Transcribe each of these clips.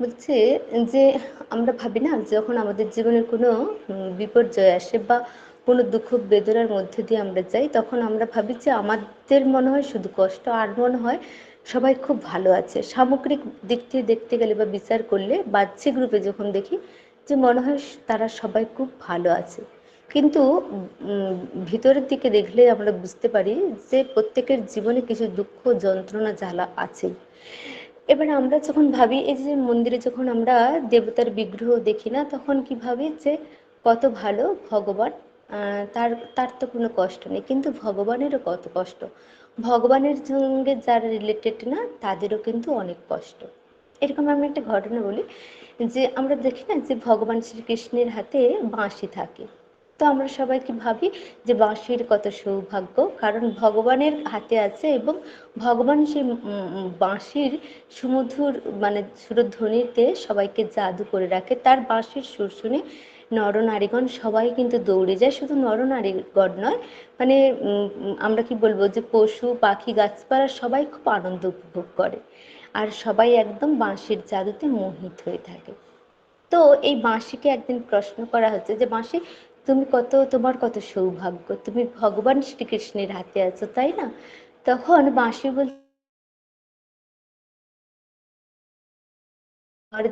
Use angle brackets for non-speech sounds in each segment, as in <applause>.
বলছে যে আমরা ভাবি না যখন আমাদের জীবনে কোনো বিপর্যয় আসে বা কোনো দুঃখ, বেদনার মধ্যে দিয়ে আমরা যাই, তখন আমরা ভাবি যে আমাদের মনে হয় শুধু কষ্ট, আর মনে হয় সবাই খুব ভালো আছে। সামগ্রিক দিক থেকে দেখতে গেলে বা বিচার করলে বাহ্যিক রূপে যখন দেখি যে মনে হয় তারা সবাই খুব ভালো আছে। কিন্তু ভিতরের দিকে দেখলে আমরা বুঝতে পারি যে প্রত্যেকের জীবনে কিছু দুঃখ, যন্ত্রণা, জ্বালা আছেই। এবার আমরা যখন ভাবি, এই যে মন্দিরে যখন আমরা দেবতার বিগ্রহ দেখি না, তখন কি ভাবি যে কত ভালো ভগবান তার তার তো কোনো কষ্ট নেই। কিন্তু ভগবানেরও কত কষ্ট। ভগবানের সঙ্গে যারা রিলেটেড না, তাদেরও কিন্তু অনেক কষ্ট। এরকম আমি একটা ঘটনা বলি যে, আমরা দেখি না যে ভগবান শ্রীকৃষ্ণের হাতে বাঁশি থাকে। তো আমরা সবাই কি ভাবি যে বাঁশির কত সৌভাগ্য। কারণ ভগবানের হাতে আছে এবং ভগবান সেই বাঁশির সুমধুর মানে সুরধ্বনিতে সবাইকে জাদু করে রাখে। তার বাঁশির সুর শুনে নরনারীগণ সবাই কিন্তু দৌড়ে যায়। শুধু নরনারীগণ নয় মানে আমরা কি বলব যে পশু, পাখি, গাছপালা সবাই খুব আনন্দ উপভোগ করে। আর সবাই একদম বাঁশির জাদুতে মোহিত হয়ে থাকে। তো এই বাঁশিকে একদিন প্রশ্ন করা হচ্ছে যে বাঁশি তুমি কত, তোমার কত সৌভাগ্য। তুমি ভগবান শ্রীকৃষ্ণের হাতে আছো, তাই না? তখন বাঁশি বল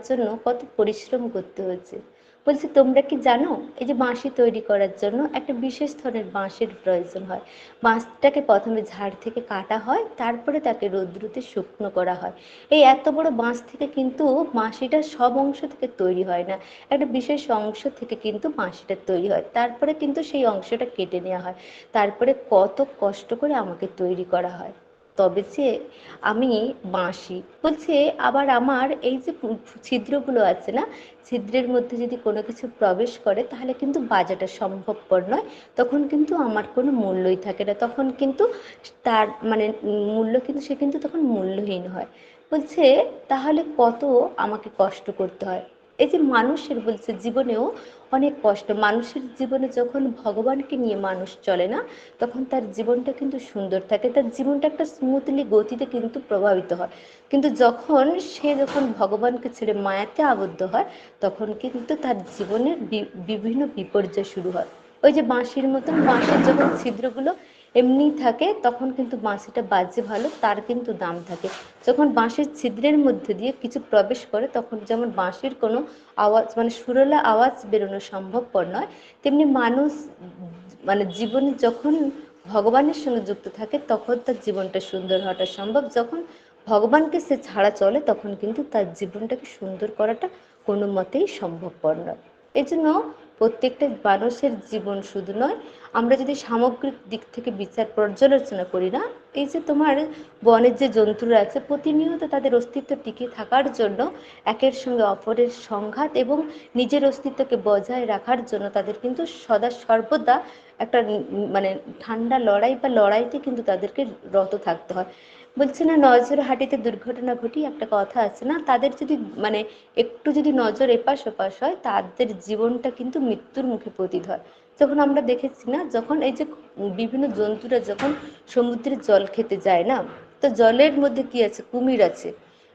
জন্য কত পরিশ্রম করতে হয়েছে বলছে, তোমরা কি জানো, এই যে বাঁশি তৈরি করার জন্য একটা বিশেষ ধরনের বাঁশের প্রয়োজন হয়। বাঁশটাকে প্রথমে ঝাড় থেকে কাটা হয়, তারপরে তাকে রৌদ্রুতে শুকনো করা হয়। এই এত বড় বাঁশ থেকে কিন্তু বাঁশিটা সব অংশ থেকে তৈরি হয় না। একটা বিশেষ অংশ থেকে কিন্তু বাঁশিটা তৈরি হয়। তারপরে কিন্তু সেই অংশটা কেটে নেওয়া হয়। তারপরে কত কষ্ট করে আমাকে তৈরি করা হয়। তবে যে আমি বাঁশি, বলছে আবার আমার এই যে ছিদ্রগুলো আছে না, ছিদ্রের মধ্যে যদি কোনো কিছু প্রবেশ করে তাহলে কিন্তু বাজাটা সম্ভবপর নয়। তখন কিন্তু আমার কোনো মূল্যই থাকে না। তখন কিন্তু তার মানে মূল্য কিন্তু সে কিন্তু তখন মূল্যহীন হয়। বলছে তাহলে কত আমাকে কষ্ট করতে হয়? এই যে মানুষের বলছে জীবনেও অনেক কষ্ট। মানুষের জীবনে যখন ভগবানকে নিয়ে মানুষ চলে না, তখন তার জীবনটা কিন্তু সুন্দর থাকে। তার জীবনটা একটা স্মুথলি গতিতে কিন্তু প্রভাবিত হয়। কিন্তু যখন সে যখন ভগবানকে ছেড়ে মায়াতে আবদ্ধ হয়, তখন কিন্তু তার জীবনের বিভিন্ন বিপর্যয় শুরু হয়। ওই যে বাঁশির মতন, বাঁশের যখন ছিদ্রগুলো এমনি থাকে, তখন কিন্তু বাঁশিটা বাজে ভালো, তার কিন্তু দাম থাকে। যখন বাঁশের ছিদ্রের মধ্যে দিয়ে কিছু প্রবেশ করে, তখন যেমন বাঁশির কোনো আওয়াজ মানে সুরলা আওয়াজ বেরোনো সম্ভবপর নয়, তেমনি মানুষ মানে জীবনে যখন ভগবানের সঙ্গে যুক্ত থাকে, তখন তার জীবনটা সুন্দর হওয়াটা সম্ভব। যখন ভগবানকে সে ছাড়া চলে, তখন কিন্তু তার জীবনটাকে সুন্দর করাটা কোনো মতেই সম্ভবপর নয়। এজন্য প্রত্যেকটা মানুষের জীবন শুধু নয়, আমরা যদি সামগ্রিক দিক থেকে বিচার পর্যালোচনা করি না, এই যে তোমার বনের যে জন্তুরা আছে, প্রতিনিয়ত তাদের অস্তিত্ব টিকে থাকার জন্য একের সঙ্গে অপরের সংঘাত এবং নিজের অস্তিত্বকে বজায় রাখার জন্য তাদের কিন্তু সদা সর্বদা একটা মানে ঠান্ডা লড়াই বা লড়াইতে কিন্তু তাদেরকে রত থাকতে হয়। বলছে না, নজর হাটিতে দুর্ঘটনা ঘটি একটা কথা আছে না? তাদের যদি মানে একটু যদি নজর এপাশ ওপাশ হয়, তাদের জীবনটা কিন্তু মৃত্যুর মুখে পতিত হয়। যখন আমরা দেখেছি না, যখন এই যে বিভিন্ন জন্তুরা যখন সমুদ্রের জল খেতে যায় না, তো জলের মধ্যে কি আছে? কুমির আছে।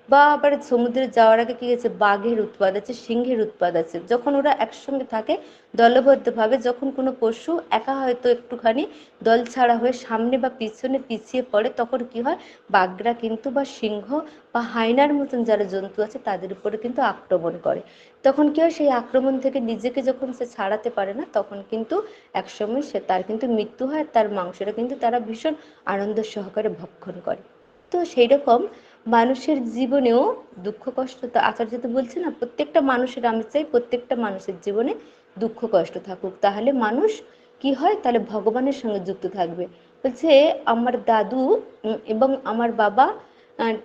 বা আবার সমুদ্রে যাওয়ার আগে কি আছে বাঘের উৎপাদ আছে, সিংহের উৎপাদ আছে। যখন ওরা একসঙ্গে থাকে দলবদ্ধভাবে, যখন কোনো পশু একা হয়তো একটুখানি দল ছাড়া হয়ে সামনে বা পিছনে পিছিয়ে পড়ে, তখন কি হয়? বাঘরা কিন্তু বা সিংহ বা হায়নার মতন যারা জন্তু আছে, তাদের উপরে কিন্তু আক্রমণ করে। তখন কি হয়? সেই আক্রমণ থেকে নিজেকে যখন সে ছাড়াতে পারে না, তখন কিন্তু একসময় সে তার কিন্তু মৃত্যু হয় তার মাংসটা কিন্তু তারা ভীষণ আনন্দ সহকারে ভক্ষণ করে। তো সেই রকম মানুষের জীবনেও দুঃখ, কষ্ট তো আচার্য তো বলছে না, প্রত্যেকটা মানুষের আমি চাই প্রত্যেকটা মানুষের জীবনে দুঃখ, কষ্ট থাকুক। তাহলে মানুষ কি হয়? তাহলে ভগবানের সঙ্গে যুক্ত থাকবে। বলছে, আমার দাদু এবং আমার বাবা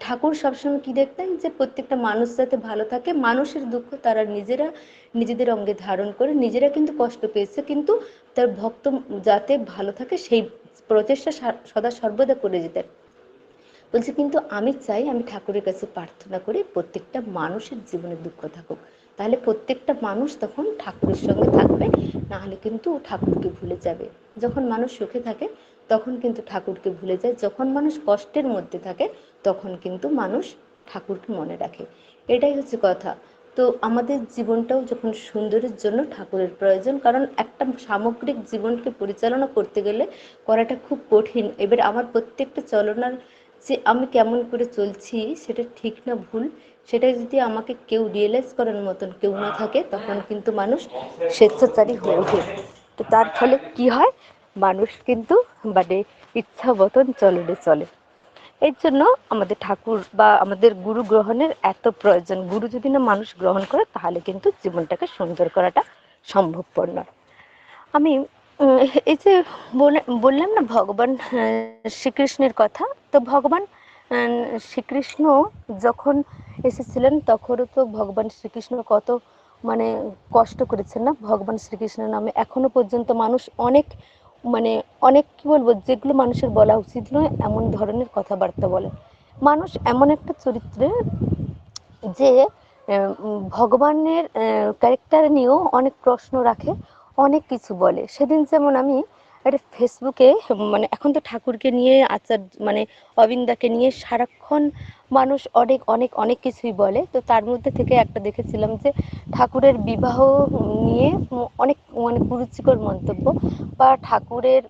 ঠাকুর সবসময় কি দেখতেন? যে প্রত্যেকটা মানুষ যাতে ভালো থাকে, মানুষের দুঃখ তারা নিজেরা নিজেদের অঙ্গে ধারণ করে, নিজেরা কিন্তু কষ্ট পেয়েছে, কিন্তু তার ভক্ত যাতে ভালো থাকে, সেই প্রচেষ্টা সদা সর্বদা করে যেতেন। বলছে, কিন্তু আমি চাই আমি ঠাকুরের কাছে প্রার্থনা করি প্রত্যেকটা মানুষের জীবনে দুঃখ থাকুক। তাহলে প্রত্যেকটা মানুষ তখন ঠাকুরের সঙ্গে থাকবে না হলে কিন্তু ঠাকুরকে ভুলে যাবে। যখন মানুষ সুখে থাকে, তখন কিন্তু ঠাকুরকে ভুলে যায়। যখন মানুষ কষ্টের মধ্যে থাকে, তখন কিন্তু মানুষ ঠাকুরকে মনে রাখে। এটাই হচ্ছে কথা। তো আমাদের জীবনটাও যখন সুন্দরের জন্য ঠাকুরের প্রয়োজন, কারণ একটা সামগ্রিক জীবনকে পরিচালনা করতে গেলে করাটা খুব কঠিন। এবার আমার প্রত্যেকটা চলনার যে আমি কেমন করে চলছি, সেটা ঠিক না ভুল, সেটা যদি আমাকে কেউ রিয়েলাইজ করার মতন কেউ না থাকে, তখন কিন্তু মানুষ স্বেচ্ছাচারী হয়ে ওঠে। তো তার ফলে কি হয়? মানুষ কিন্তু মানে ইচ্ছা মতন চলনে চলে। এর জন্য আমাদের ঠাকুর বা আমাদের গুরু গ্রহণের এত প্রয়োজন। গুরু যদি না মানুষ গ্রহণ করে, তাহলে কিন্তু জীবনটাকে সুন্দর করাটা সম্ভবপর নয়। আমি এই যে বললাম না ভগবান শ্রীকৃষ্ণের কথা, তো ভগবান শ্রীকৃষ্ণ যখন এসেছিলেন, তখনও তো ভগবান শ্রীকৃষ্ণ কত মানে কষ্ট করেছেন না? ভগবান শ্রীকৃষ্ণের নামে এখনও পর্যন্ত মানুষ অনেক মানে অনেক কি বলব, যেগুলো মানুষের বলা উচিত নয়, এমন ধরনের কথাবার্তা বলে। মানুষ এমন একটা চরিত্রে যে ভগবানের ক্যারেক্টার নিয়েও অনেক প্রশ্ন রাখে অনেক কিছু বলে। সেদিন যেমন আমি একটা ফেসবুকে মানে এখন তো ঠাকুরকে নিয়ে, আচার মানে অবিন্দাকে নিয়ে সারাক্ষণ মানুষ অনেক অনেক অনেক কিছুই বলে। তো তার মধ্যে থেকে একটা দেখেছিলাম যে ঠাকুরের বিবাহ নিয়ে অনেক মানে কুরুচিকর মন্তব্য বা ঠাকুরের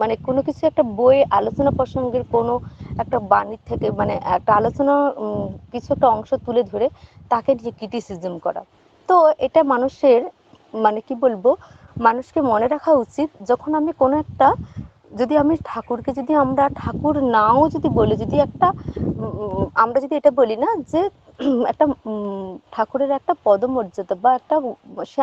মানে কোনো কিছু একটা বই আলোচনা প্রসঙ্গের কোনো একটা বাণীর থেকে মানে একটা আলোচনা কিছু একটা অংশ তুলে ধরে তাকে যে ক্রিটিসিজম করা। তো এটা মানুষের মানে কি বলব মানুষকে মনে রাখা উচিত যখন আমি কোনো একটা, যদি আমি ঠাকুরকে যদি আমরা ঠাকুর নাও যদি বলি, যদি একটা আমরা যদি এটা বলি না যে একটা ঠাকুরের একটা পদমর্যাদা বা একটা, সে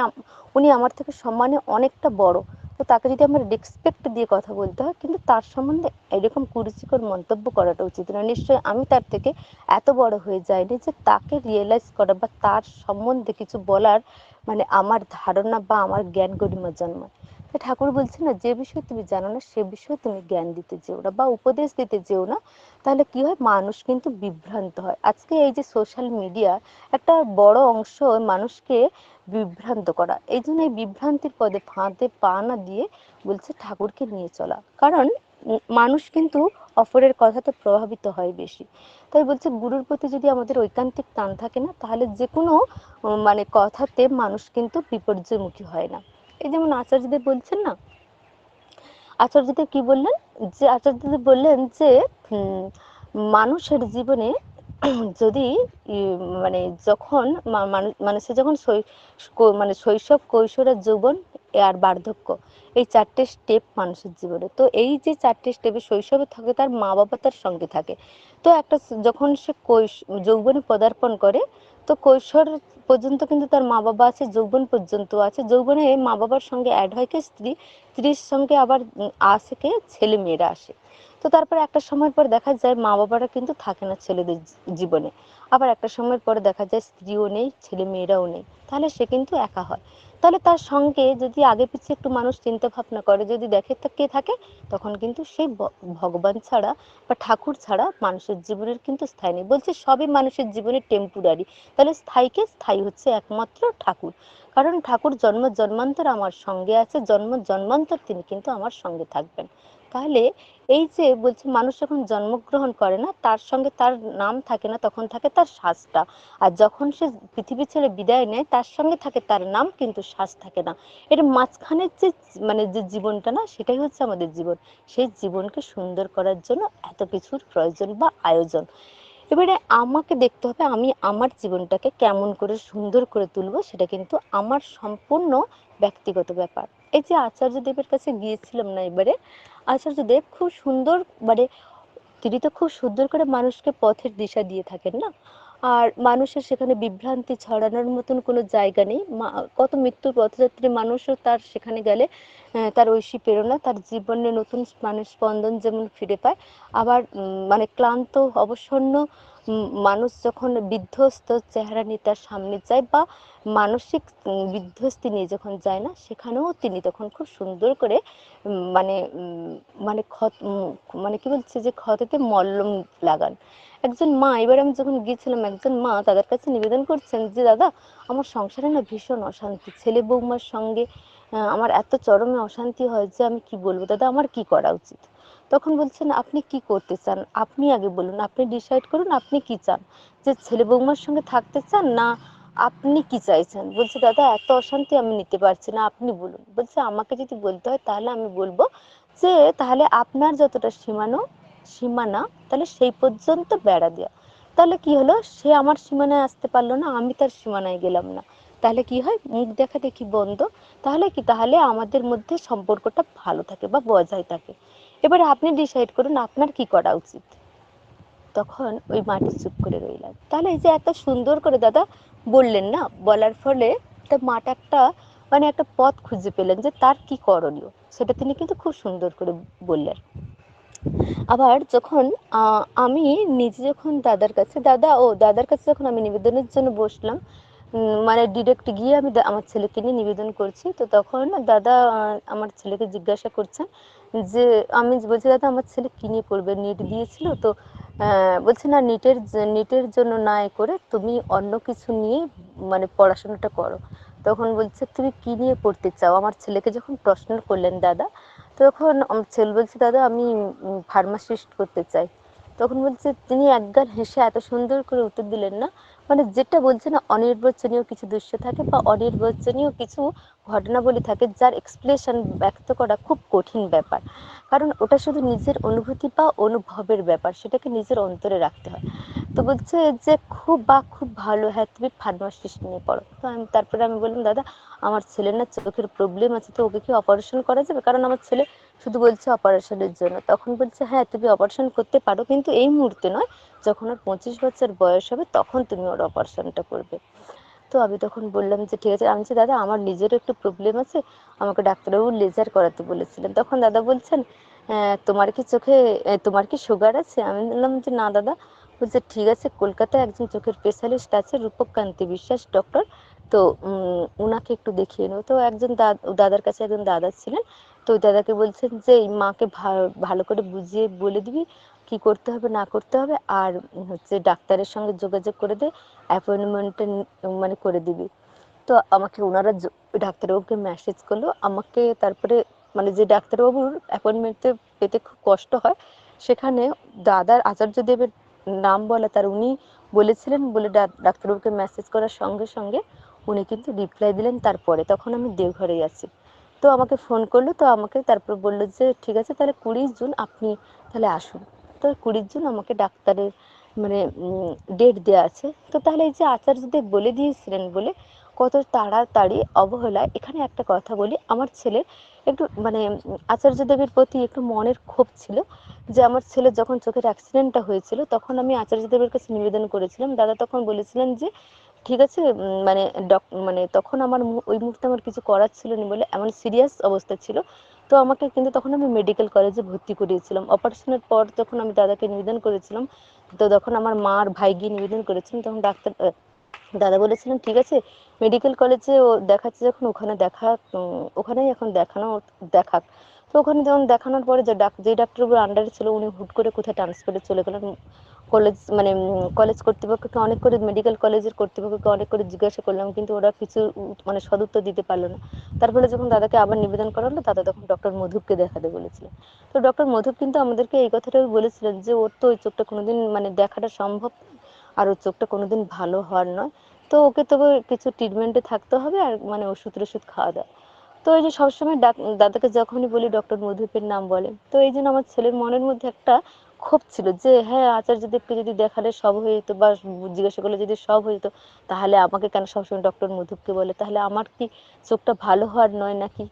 উনি আমার থেকে সম্মানে অনেকটা বড়। তো তাকে যদি আমরা রেসপেক্ট দিয়ে কথা বলতে হয়, কিন্তু তার সম্বন্ধে এরকম কুরুচিকর মন্তব্য করাটা উচিত না নিশ্চয়ই আমি তার থেকে এত বড় হয়ে যাইনি যে তাকে রিয়েলাইজ করা বা তার সম্বন্ধে কিছু বলার মানে আমার ধারণা বা আমার জ্ঞান গরিমা জন্মায়। ঠাকুর বলছে না, যে বিষয়ে তুমি জানো না, সে বিষয়ে তুমি জ্ঞান দিতে যেও না বা উপদেশ দিতে যেও না, তাহলে কি হয়? মানুষ কিন্তু বিভ্রান্ত হয়। আজকে এই যে সোশ্যাল মিডিয়া একটা বড় অংশ মানুষকে বিভ্রান্ত করা। এই জন্য এই বিভ্রান্তির পদে ফাঁদে পা না দিয়ে বলছে ঠাকুরকে নিয়ে চলা। কারণ মানুষ কিন্তু অপরের কথাতে প্রভাবিত হয় বেশি। তাই বলছে, গুরুর প্রতি যদি আমাদের ঐকান্তিক টান থাকে না, তাহলে যে কোনো মানে কথাতে মানুষ কিন্তু বিপর্যয়মুখী হয় না। এই যেমন আচার্যদেব বলছেন না? আচার্যদেব কি বললেন? যে আচার্যদেব বললেন যে মানুষের জীবনে <clears throat> যদি মানে যখন মানুষের যখন মানে শৈশব কৈশোর আর যৌবন আর বার্ধক্য, এই চারটে স্টেপ মানুষের জীবনে। তো এই যে চারটে স্টেপে শৈশবে থাকে, তার মা বাবা তার সঙ্গে থাকে। তো একটা যখন সে যৌবনে পদার্পণ করে, তো কৈশোর পর্যন্ত কিন্তু তার মা বাবা আছে, যৌবন পর্যন্ত আছে। যৌবনে মা বাবার সঙ্গে অ্যাড হয় কে, স্ত্রী, স্ত্রীর সঙ্গে আবার আসে কে ছেলে মেয়েরা আসে। তো তারপরে একটা সময় পর দেখা যায় মা বাবারা কিন্তু থাকে না ছেলেদের জীবনে। আবার একটা সময়ের পরে দেখা যায় স্ত্রীও নেই, ছেলে মেয়েরাও নেই। তাহলে সে কিন্তু একা হয়। তাহলে তার সঙ্গে যদি আগে পিছিয়ে একটু মানুষ চিন্তা ভাবনা করে, যদি দেখে কে থাকে, তখন কিন্তু সেই ভগবান ছাড়া বা ঠাকুর ছাড়া মানুষের জীবনের কিন্তু স্থায়ী নেই। বলছে সবই মানুষের জীবনে টেম্পোরারি তাহলে স্থায়ীকে স্থায়ী হচ্ছে একমাত্র ঠাকুর। কারণ ঠাকুর জন্ম জন্মান্তর আমার সঙ্গে আছে, জন্ম জন্মান্তর তিনি কিন্তু আমার সঙ্গে থাকবেন। তাহলে এই যে বলছে মানুষ যখন জন্মগ্রহণ করে না, তার সঙ্গে তার নাম থাকে না, তখন থাকে তার শ্বাসটা আর যখন সে পৃথিবী ছেড়ে বিদায় নেয়, তার সঙ্গে থাকে তার নাম, কিন্তু শ্বাস থাকে না। এর মাঝখানের যে মানে যে জীবনটা না, সেটাই হচ্ছে আমাদের জীবন। সেই জীবনকে সুন্দর করার জন্য এত কিছুর প্রয়োজন বা আয়োজন। এবারে আমাকে দেখতে হবে আমি আমার জীবনটাকে কেমন করে সুন্দর করে তুলব, সেটা কিন্তু আমার সম্পূর্ণ ব্যক্তিগত ব্যাপার। এই যে আচার্য দেবের কাছে গিয়েছিলাম না এবারে, আচার্য দেব খুব সুন্দর মানে তিনি তো খুব সুন্দর করে মানুষকে পথের দিশা দিয়ে থাকেন না? আর মানুষের সেখানে বিভ্রান্তি ছড়ানোর মতন কোনো জায়গা নেই। কত মৃত্যুর পথযাত্রী মানুষও তার সেখানে গেলে তার ঐশী প্রেরণা, তার জীবনে নতুন মানুষ স্পন্দন যেমন ফিরে পায়। আবার মানে ক্লান্ত, অবসন্ন মানুষ যখন বিধ্বস্ত চেহারা নিয়ে তার সামনে যায় বা মানসিক বিধ্বস্তি নিয়ে যখন যায় না, সেখানেও তিনি তখন খুব সুন্দর করে মানে মানে ক্ষত মানে কি বলছে যে ক্ষততে মল্লম লাগান। একজন মা, এবার আমি যখন গিয়েছিলাম, একজন মা তাদের কাছে নিবেদন করছেন যে, দাদা, আমার সংসারে না ভীষণ অশান্তি। ছেলে বৌমার সঙ্গে আমার এত চরমে অশান্তি হয় যে, আমি কি বলব? দাদা, আমার কি করা উচিত? তখন বলছেন, আপনি কি করতে চান? আপনি আগে বলুন, আপনি ডিসাইড করুন, আপনি কি চান? যে, ছেলে বৌমার সঙ্গে থাকতে চান না আপনি কি চাইছেন? বলছে, দাদা, এত অশান্তি আমি নিতে পারছি না, আপনি বলুন। বলছে, আমাকে যদি বলতে হয়, তাহলে আমি বলব যে, তাহলে আপনার যতটা সীমানো সীমানা, তাহলে সেই পর্যন্ত বেড়া দেওয়া তাহলে কি হলো? সে আমার সীমানায় আসতে পারল না, আমি তার সীমানায় গেলাম না। তাহলে কি হয়? মুখ দেখা দেখি বন্ধ। তাহলে কি? তাহলে আমাদের মধ্যে সম্পর্কটা ভালো থাকে বা বজায় থাকে। এবারে আপনি ডিসাইড করুন, আপনার কি করা উচিত? তখন ওই মাটি চুপ করে রইলাম তাহলে এই যে এত সুন্দর করে দাদা বললেন না, বলার ফলে তা মাটা একটা মানে একটা পথ খুঁজে পেলেন যে তার কি করণীয়? সেটা তিনি কিন্তু খুব সুন্দর করে বললেন। আবার যখন আমি নিজে যখন দাদার কাছে, দাদা ও দাদার কাছে যখন আমি নিবেদনের জন্য বসলাম মানে ডিরেক্ট গিয়ে আমি আমার ছেলেকে নিয়ে নিবেদন করছি, তো তখন দাদা আমার ছেলেকে জিজ্ঞাসা করছেন যে, আমি বলছি, দাদা, আমার ছেলে কি নিয়ে পড়বে? নিট দিয়েছিল, তো বলছে, না, নিটের নিটের জন্য না এ করে তুমি অন্য কিছু নিয়ে মানে পড়াশোনাটা করো। তখন বলছে, তুমি কি নিয়ে পড়তে চাও? আমার ছেলেকে যখন প্রশ্ন করলেন দাদা তখন ছেলে বলছে, দাদা, আমি ফার্মাসিস্ট করতে চাই। তখন বলছে, তিনি একগাল হেসে এত সুন্দর করে উত্তর দিলেন না। মানে যেটা বলছে না, অনির্বাচনীয় কিছু দৃশ্য থাকে বা অনির্বাচনীয় কিছু ঘটনাবলী থাকে, যার এক্সপ্লেশন ব্যক্ত করা খুব কঠিন ব্যাপার। কারণ ওটা শুধু নিজের অনুভূতি বা অনুভবের ব্যাপার, সেটাকে নিজের অন্তরে রাখতে হয়। তো বলছে যে খুব বা খুব ভালো হ্যাঁ তুমি ফার্মাসিস্ট নিয়ে পড়ো। তো আমি তারপরে আমি বললাম দাদা আমার ছেলের না চোখের প্রবলেম আছে তো ওকে কি অপারেশন করা যাবে? কারণ আমার ছেলে শুধু বলছে অপারেশনের জন্য। তখন বলছে হ্যাঁ তুমি অপারেশন করতে পারো কিন্তু এই মুহূর্তে নয় যখন ওর পঁচিশ বছর বয়স হবে তখন তুমি ওর অপারেশনটা করবে। তো আমি তখন বললাম যে ঠিক আছে। আমি বলছি, দাদা আমার নিজেরও একটু প্রবলেম আছে আমাকে ডাক্তারবাবু লেজার করাতে বলেছিলেন। তখন দাদা বলছেন তোমার কি চোখে তোমার কি সুগার আছে? আমি বললাম যে না দাদা বলছে ঠিক আছে, কলকাতায় একজন চোখের স্পেশালিস্ট আছে রূপক কান্তি বিশ্বাস ডক্টর তো উনাকে একটু দেখিয়ে নেব। তো একজন দাদ- দাদার কাছে একজন দাদা ছিলেন। তো ওই দাদাকে বলছেন যে, এই মাকে ভালো করে বুঝিয়ে বলে দিবি কি করতে হবে, না করতে হবে। আর হচ্ছে ডাক্তারের সঙ্গে যোগাযোগ করে দে অ্যাপয়েন্টমেন্টটা মানে করে দিবি। তো আমাকে ওনারা ডাক্তারবাবুকে মেসেজ করল। আমাকে তারপরে মানে যে ডাক্তারবাবুর অ্যাপয়েন্টমেন্টে পেতে খুব কষ্ট হয়, সেখানে দাদার আচার্য দেবের নাম বলা তার উনি বলেছিলেন, বলে ডাক্তারবাবুকে মেসেজ করার সঙ্গে সঙ্গে উনি কিন্তু রিপ্লাই দিলেন তারপরে। তখন আমি দেওঘরে আছি। তো আমাকে ফোন করল, তো আমাকে তারপর বলল যে, ঠিক আছে, তাহলে কুড়ি জুন আপনি তাহলে আসুন। তো কুড়ি জুন আমাকে ডাক্তারের মানে ডেট দেওয়া আছে। তো তাহলে এই যে আচার্যদেব বলে দিয়েছিলেন বলে কত তাড়াতাড়ি অবহেলায়। এখানে একটা কথা বলি আমার ছেলে একটু মানে উম, আচার্যদেবের প্রতি একটু মনের ক্ষোভ ছিল যে আমার ছেলে যখন চোখের অ্যাক্সিডেন্টটা হয়েছিল তখন আমি আচার্যদেবের কাছে নিবেদন করেছিলাম। দাদা তখন বলেছিলেন যে ঠিক আছে মানে ডক মানে তখন আমার ওই মুহূর্তে আমার কিছু করার ছিল না বলে এমন সিরিয়াস অবস্থা ছিল। তো আমাকে কিন্তু তখন আমি মেডিকেল কলেজে ভর্তি করিয়েছিলাম। অপারেশনের পর যখন আমি দাদাকে নিবেদন করেছিলাম তো তখন আমার মা আর ভাই গিয়ে নিবেদন করেছিলেন তখন ডাক্তার দাদা বলেছিলেন, ঠিক আছে মেডিকেল কলেজে ও দেখাচ্ছে যখন, ওখানে দেখা ওখানেই এখন দেখানো, দেখাক। তো ওখানে যখন দেখানোর পরে যে ডাক, যে ডাক্তারবাবুর আন্ডারে ছিল, উনি হুট করে কোথায় ট্রান্সফারে চলে গেলেন কলেজ মানে কলেজ কর্তৃপক্ষকে অনেক করে মেডিকেল কলেজের কর্তৃপক্ষকে অনেক করে জিজ্ঞাসা করলাম, কিন্তু ওরা কিছু মানে সদুত্তর দিতে পারল না। তারপরে যখন দাদাকে আবার নিবেদন করা হলো দাদা তখন ডক্টর মধুবকে দেখাতে বলেছিলেন। তো ডক্টর মধুব কিন্তু আমাদেরকে এই কথাটাই বলেছিলেন যে, ওর তো ওই চোখটা কোনোদিন মানে দেখাটা সম্ভব আর ওর চোখটা কোনোদিন ভালো হওয়ার নয়। তো ওকে তবে কিছু ট্রিটমেন্টে থাকতে হবে আর মানে ওষুধ টষুধ খাওয়া দাওয়া। তো এই যে সবসময় ডাক- দাদাকে যখনই বলি ডক্টর মধুপের নাম বলে, তো এই জন্য আমার ছেলের মনের মধ্যে একটা ক্ষোভ ছিল যে হ্যাঁ আচার্যদেবকে যদি দেখালে সব হয়ে যেত বা জিজ্ঞাসা করলে যদি সব হয়ে যেত, তাহলে আমাকে কেন সবসময় ডক্টর মধুপকে বলে? তাহলে আমার কি চোখটা ভালো হওয়ার নয় নাকি?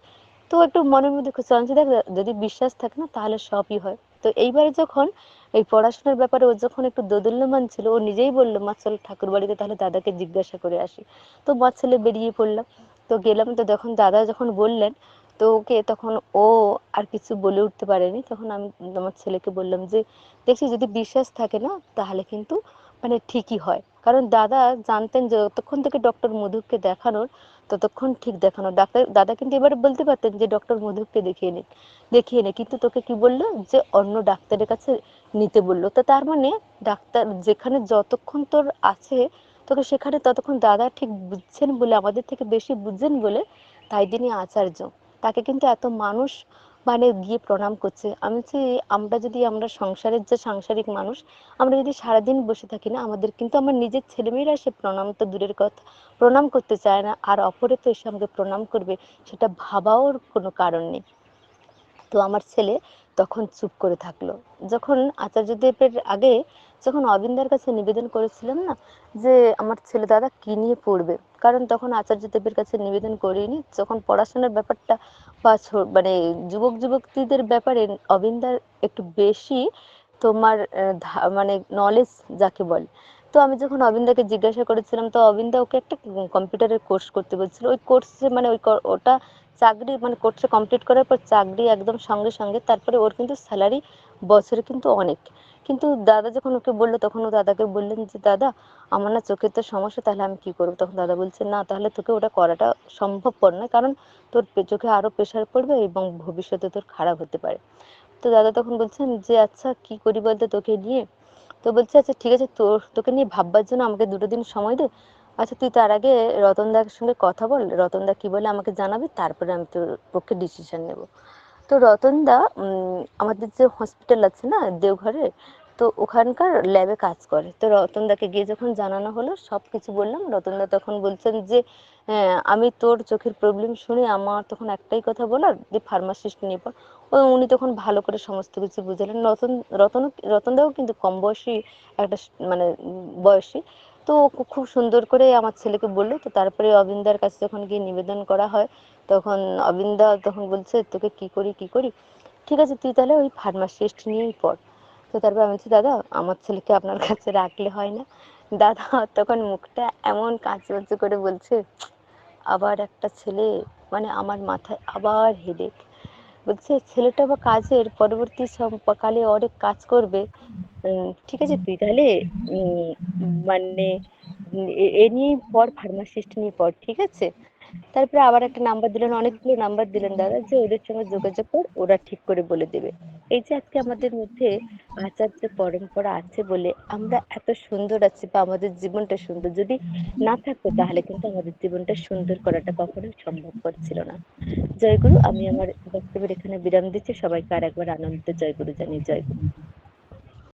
তো একটু মনের মধ্যে আমি দেখ যদি বিশ্বাস থাকে না, তাহলে সবই হয়। তো এইবারে যখন এই পড়াশোনার ব্যাপারে ও যখন একটু দোদুল্যমান ছিল, ও নিজেই বলল, মা, চল ঠাকুর বাড়িতে তাহলে দাদাকে জিজ্ঞাসা করে আসি। তো মা ছেলে বেরিয়ে পড়লাম। তো গেলাম, তো যখন দাদা যখন বললেন, তো ওকে তখন ও আর কিছু বলে উঠতে পারেনি। তখন আমি আমার ছেলেকে বললাম যে, দেখছি যদি বিশ্বাস থাকে না, তাহলে কিন্তু মানে ঠিকই হয়। কারণ দাদা জানতেন যে যতক্ষণ থেকে ডক্টর মধুকে দেখানোর ততক্ষণ ঠিক দেখানো। ডাক্তার, দাদা কিন্তু এবারে বলতে পারতেন যে, ডক্টর মধুকে দেখিয়ে নিন দেখিয়ে নে। কিন্তু তোকে কি বলল? যে, অন্য ডাক্তারের কাছে নিতে বলল। তো তার মানে ডাক্তার যেখানে যতক্ষণ তোর আছে, তোকে সেখানে ততক্ষণ দাদা ঠিক বুঝছেন বলে, আমাদের থেকে বেশি বুঝছেন বলে তাই তিনি আচার্য। তাকে কিন্তু এত মানুষ মানে গিয়ে প্রণাম করছে। আমি বলছি আমরা যদি আমরা সংসারের যে সাংসারিক মানুষ, আমরা যদি সারাদিন বসে থাকি না, আমাদের কিন্তু আমার নিজের ছেলেমেয়েরা এসে প্রণাম তো দূরের কথা, প্রণাম করতে চায় না। আর অপরে তো এসে আমাকে প্রণাম করবে, সেটা ভাবাও কোনো কারণ নেই। তো আমার ছেলে তখন চুপ করে থাকল। যখন আচার্যদেবের আগে যখন অবিন্দার কাছে নিবেদন করেছিলাম না যে আমার ছেলে দাদা কি নিয়ে পড়বে? কারণ তখন আচার্যদেবের কাছে নিবেদন করিনি। যখন পড়াশোনার ব্যাপারটা বা মানে যুবক-যুবতীদের ব্যাপারে অবিন্দার একটু বেশি তোমার মানে নলেজ যাকে বলে। তো আমি যখন অবিন্দাকে জিজ্ঞাসা করেছিলাম তো অবিন্দা ওকে একটা কম্পিউটারের কোর্স করতে বলছিল। ওই কোর্সে মানে ওই ওটা চাকরি মানে কোর্সটা কমপ্লিট করার পর চাকরি একদম সঙ্গে, সঙ্গে তারপরে ওর কিন্তু স্যালারি বছরে কিন্তু অনেক। কিন্তু দাদা যখন ওকে বলল তখন ও দাদাকে বললেন যে, "দাদা আমার না চোখের তো সমস্যা তাহলে আমি কি করব?" তখন দাদা বলছে, "না তাহলে তোকে ওটা করাটা সম্ভবপর নয়। কারণ তোর চোখে আরও প্রেশার পড়বে এবং ভবিষ্যতে তোর খারাপ হতে পারে।" তো দাদা তখন বলছেন যে, "আচ্ছা কি করি বলতো তোকে নিয়ে?" তো বলছে, "আচ্ছা ঠিক আছে তোর তোকে নিয়ে ভাববার জন্য আমাকে দুটো দিন সময় দে। আচ্ছা তুই তার আগে রতনদার সঙ্গে কথা বল। রতনদা কি বলে আমাকে জানাবি। তারপরে আমি তোর পক্ষে ডিসিশন নেব।" তো রতনদা আমাদের যে হসপিটাল আছে না দেওঘরে, তো ওখানকার ল্যাবে কাজ করে। তো রতনদাকে গিয়ে যখন জানানো হলো সব কিছু বললাম, রতনদা তখন বলছেন যে, "হ্যাঁ, আমি তোর চোখের প্রবলেম শুনে আমার তখন একটাই কথা বলার যে ফার্মাসিস্ট নিয়ে পড়।" ও উনি তখন ভালো করে সমস্ত কিছু বুঝালেন। রতন রতনও রতনদাও কিন্তু কম বয়সী একটা মানে বয়সী। তো খুব সুন্দর করে আমার ছেলেকে বলল। তো তারপরে অবিন্দার কাছে যখন গিয়ে নিবেদন করা হয়, তখন অবিন্দা তখন বলছে, "তোকে কি করি, কি করি? ঠিক আছে তুই তাহলে ওই ফার্মাসিস্ট নিয়েই পড়।" তো তারপর আমি বলছি, "দাদা আমার ছেলেকে আপনার কাছে রাখলে হয় না?" দাদা তখন মুখটা এমন কাঁচুমাচু করে বলছে, "আবার একটা ছেলে মানে আমার মাথায় আবার হেডেক।" বলছে, "ছেলেটা বা কাজের পরবর্তী কালে অনেক কাজ করবে। ঠিক আছে তুই তাহলে মানে এ নিয়েই পড় ফার্মাসিস্ট নিয়ে পড়। ঠিক আছে?" তারপরে আবার একটা নাম্বার দিলেন, অনেকগুলো নাম্বার দিলেন দাদা যে ওদের সঙ্গে যোগাযোগ কর, ওরা ঠিক করে বলে দেবে। এই যে আজকে আমাদের মধ্যে আচার্য পরম্পরা আছে বলে আমরা এত সুন্দর আছি বা আমাদের জীবনটা সুন্দর। যদি না থাকতো তাহলে কিন্তু আমাদের জীবনটা সুন্দর করাটা কখনোই সম্ভবপর ছিল না। জয়গুরু আমি আমার বক্তব্যের এখানে বিরাম দিচ্ছি। সবাইকে আরেকবার আনন্দিত জয় গুরু জানিয়ে জয় গুরু।